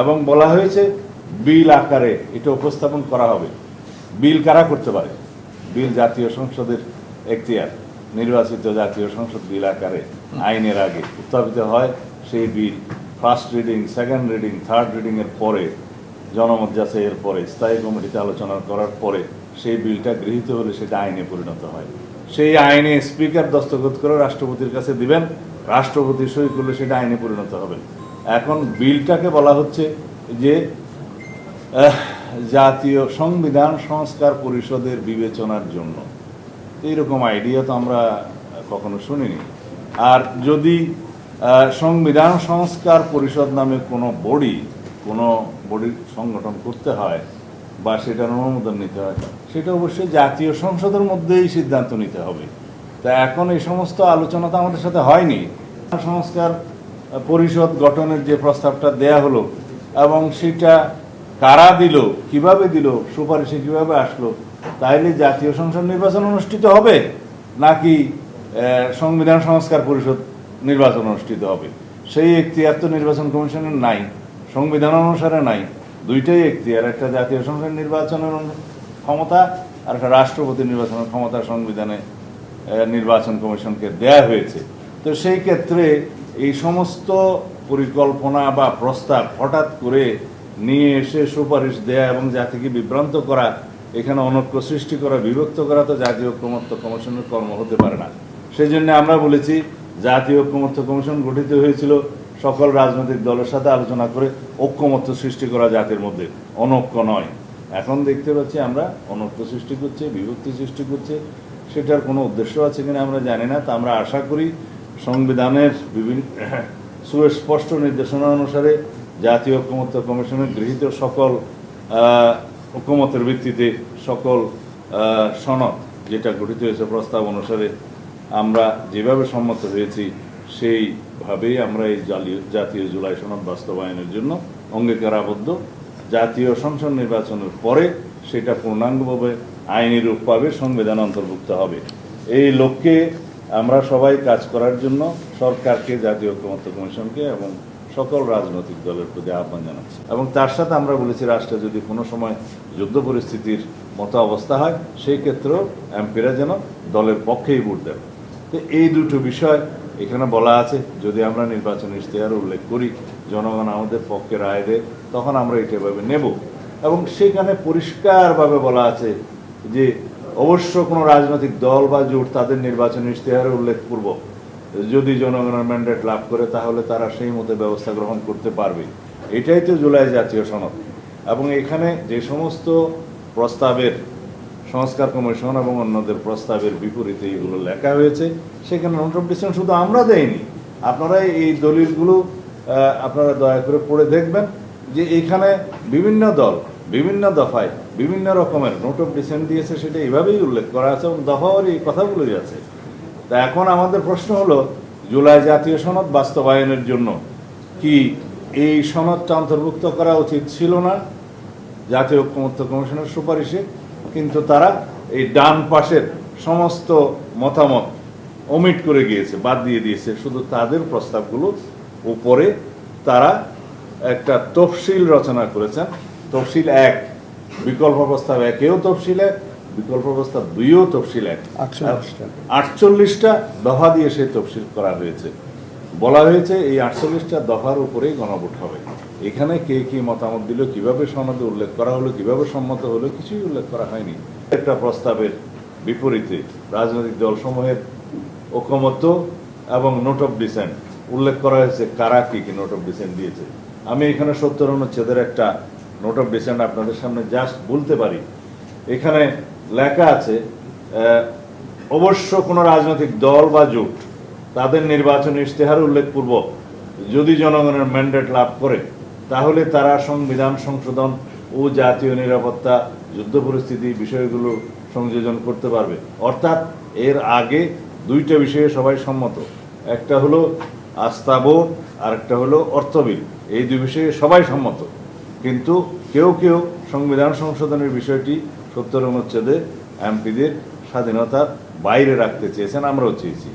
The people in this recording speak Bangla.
এবং বলা হয়েছে বিল আকারে এটা উপস্থাপন করা হবে। বিল কারা করতে পারে? বিল জাতীয় সংসদের এখতিয়ার, নির্বাচিত জাতীয় সংসদ বিল আকারে, আইনের আগে উত্থাপিত হয় সেই বিল। First reading second reading third reading এর পরে, জনমত যাচাইয়ের পরে, স্থায়ী কমিটিতে আলোচনা করার পরে সেই বিলটা গৃহীত হলে সেটা আইনে পরিণত হয়। সেই আইনে স্পিকার দস্তখত করে রাষ্ট্রপতির কাছে দিবেন, রাষ্ট্রপতি সই করলে সেটা আইনে পরিণত হবে। এখন বিলটাকে বলা হচ্ছে যে জাতীয় সংবিধান সংস্কার পরিষদের বিবেচনার জন্য। এইরকম আইডিয়া তো আমরা কখনো শুনিনি। আর যদি সংবিধান সংস্কার পরিষদ নামে কোনো বডি কোনো বডির সংগঠন করতে হয় বা সেটার অনুমোদন নিতে হয়, সেটা অবশ্যই জাতীয় সংসদের মধ্যেই সিদ্ধান্ত নিতে হবে। তা এখন এই সমস্ত আলোচনা তো আমাদের সাথে হয়নি। সংস্কার পরিষদ গঠনের যে প্রস্তাবটা দেয়া হলো এবং সেটা কারা দিল, কীভাবে দিল, সুপারিশে কীভাবে আসলো, তাইলে জাতীয় সংসদ নির্বাচন অনুষ্ঠিত হবে নাকি সংবিধান সংস্কার পরিষদ নির্বাচন অনুষ্ঠিত হবে? সেই এখতিয়ার তো নির্বাচন কমিশনের নাই, সংবিধান অনুসারে নাই। দুইটাই এখতিয়ার, একটা জাতীয় সংসদ নির্বাচনের ক্ষমতা আর একটা রাষ্ট্রপতি নির্বাচনের ক্ষমতা সংবিধানে নির্বাচন কমিশনকে দেয়া হয়েছে। তো সেই ক্ষেত্রে এই সমস্ত পরিকল্পনা বা প্রস্তাব হঠাৎ করে নিয়ে এসে সুপারিশ দেয়া এবং জাতিকে বিভ্রান্ত করা, এখানে অনৈক্য সৃষ্টি করা, বিভক্ত করা তো জাতীয় ঐক্যমত্য কমিশনের কর্ম হতে পারে না। সেই জন্য আমরা বলেছি, জাতীয় ঐক্যমত্য কমিশন গঠিত হয়েছিল সকল রাজনৈতিক দলের সাথে আলোচনা করে ঐক্যমত্য সৃষ্টি করা জাতির মধ্যে। অনৈক্য নয়। এখন দেখতে পাচ্ছি আমরা অনৈক্য সৃষ্টি করছে, বিভক্তি সৃষ্টি করছে, সেটার কোনো উদ্দেশ্য আছে কিনা আমরা জানি না, তা আমরা আশা করি সংবিধানের বিভিন্ন সুস্পষ্ট নির্দেশনা অনুসারে জাতীয় ঐক্যমত্য কমিশনের গৃহীত সকল ঐক্যমতের ভিত্তিতে সকল সনদ যেটা গঠিত হয়েছে প্রস্তাব অনুসারে আমরা যেভাবে সম্মত হয়েছি, সেইভাবেই আমরা এই জাতীয় জুলাই সনদ বাস্তবায়নের জন্য অঙ্গীকারাবদ্ধ। জাতীয় সংসদ নির্বাচনের পরে সেটা পূর্ণাঙ্গভাবে আইনি রূপ পাবে, সংবিধান অন্তর্ভুক্ত হবে। এই লক্ষ্যে আমরা সবাই কাজ করার জন্য সরকারকে, জাতীয় ঐক্যমত্য কমিশনকে এবং সকল রাজনৈতিক দলের প্রতি আহ্বান জানাচ্ছি। এবং তার সাথে আমরা বলেছি, রাষ্ট্রে যদি কোনো সময় যুদ্ধ পরিস্থিতির মতো অবস্থা হয়, সেই ক্ষেত্রেও এমপিরা যেন দলের পক্ষেই ভোট দেন। তো এই দুটো বিষয় এখানে বলা আছে। যদি আমরা নির্বাচন ইশতেহার উল্লেখ করি, জনগণ আমাদের পক্ষে রায় দেয়, তখন আমরা এটা এভাবে নেব। এবং সেখানে পরিষ্কারভাবে বলা আছে যে অবশ্য কোনো রাজনৈতিক দল বা জোট তাদের নির্বাচন ইশতেহারে উল্লেখ পূর্ব যদি জনগণের ম্যান্ডেট লাভ করে, তাহলে তারা সেই মতো ব্যবস্থা গ্রহণ করতে পারবে। এটাই তো জুলাই জাতীয় সনদ। এবং এখানে যে সমস্ত প্রস্তাবের সংস্কার কমিশন এবং অন্যদের প্রস্তাবের বিপরীতে এগুলো লেখা হয়েছে, সেখানে নোট অফ শুধু আমরা দেইনি। আপনারা এই দলিলগুলো আপনারা দয়া করে পড়ে দেখবেন যে এখানে বিভিন্ন দল বিভিন্ন দফায় বিভিন্ন রকমের নোট অফ ডিসিশন দিয়েছে, সেটা এইভাবেই উল্লেখ করা আছে এবং দফাওয়ারি এই কথাগুলোই আছে তা এখন আমাদের প্রশ্ন হলো, জুলাই জাতীয় সনদ বাস্তবায়নের জন্য কি এই সনদটা অন্তর্ভুক্ত করা উচিত ছিল না? জাতীয় ঐক্যমত্য কমিশনের সুপারিশে, কিন্তু তারা এই ডান পাশের সমস্ত মতামত অমিট করে গিয়েছে, বাদ দিয়ে দিয়েছে। শুধু তাদের প্রস্তাবগুলো উপরে তারা একটা তফসিল রচনা করেছেন। তফসিল এক বিকল্প প্রস্তাব একেও তফসিল এক বিকল্প প্রস্তাব দুইও তফসিল এক। আটচল্লিশটা। দফা দিয়ে সেই তফসিল করা হয়েছে। বলা হয়েছে এই আটচল্লিশটা দফার উপরেই গণভোট হবে। এখানে কে কি মতামত দিল কীভাবে সনদে উল্লেখ করা হলো কীভাবে সম্মত হলো কিছুই উল্লেখ করা হয়নি। একটা প্রস্তাবের বিপরীতে রাজনৈতিক দলসমূহের ঐকমত্য এবং নোট অফ ডিসেন্ট উল্লেখ করা হয়েছে। কারা কি কি নোট অফ ডিসেন্ট দিয়েছে? আমি এখানে সত্তর অনুচ্ছেদের একটা নোট অফ ডিসেন্ট আপনাদের সামনে জাস্ট বলতে পারি। এখানে লেখা আছে অবশ্য কোনো রাজনৈতিক দল বা জোট তাদের নির্বাচন ইশতেহার উল্লেখপূর্বক যদি জনগণের ম্যান্ডেট লাভ করে, তাহলে তারা সংবিধান সংশোধন ও জাতীয় নিরাপত্তা, যুদ্ধ পরিস্থিতি বিষয়গুলো সংযোজন করতে পারবে। অর্থাৎ এর আগে দুইটা বিষয়ে সবাই সম্মত। একটা হলো আস্থা আর একটা হলো অর্থবিল এই দুই বিষয়ে সবাই সম্মত। কিন্তু কেউ কেউ সংবিধান সংশোধনের বিষয়টি সত্তর অনুচ্ছেদে এমপিদের স্বাধীনতার বাইরে রাখতে চেয়েছেন, আমরাও চেয়েছি।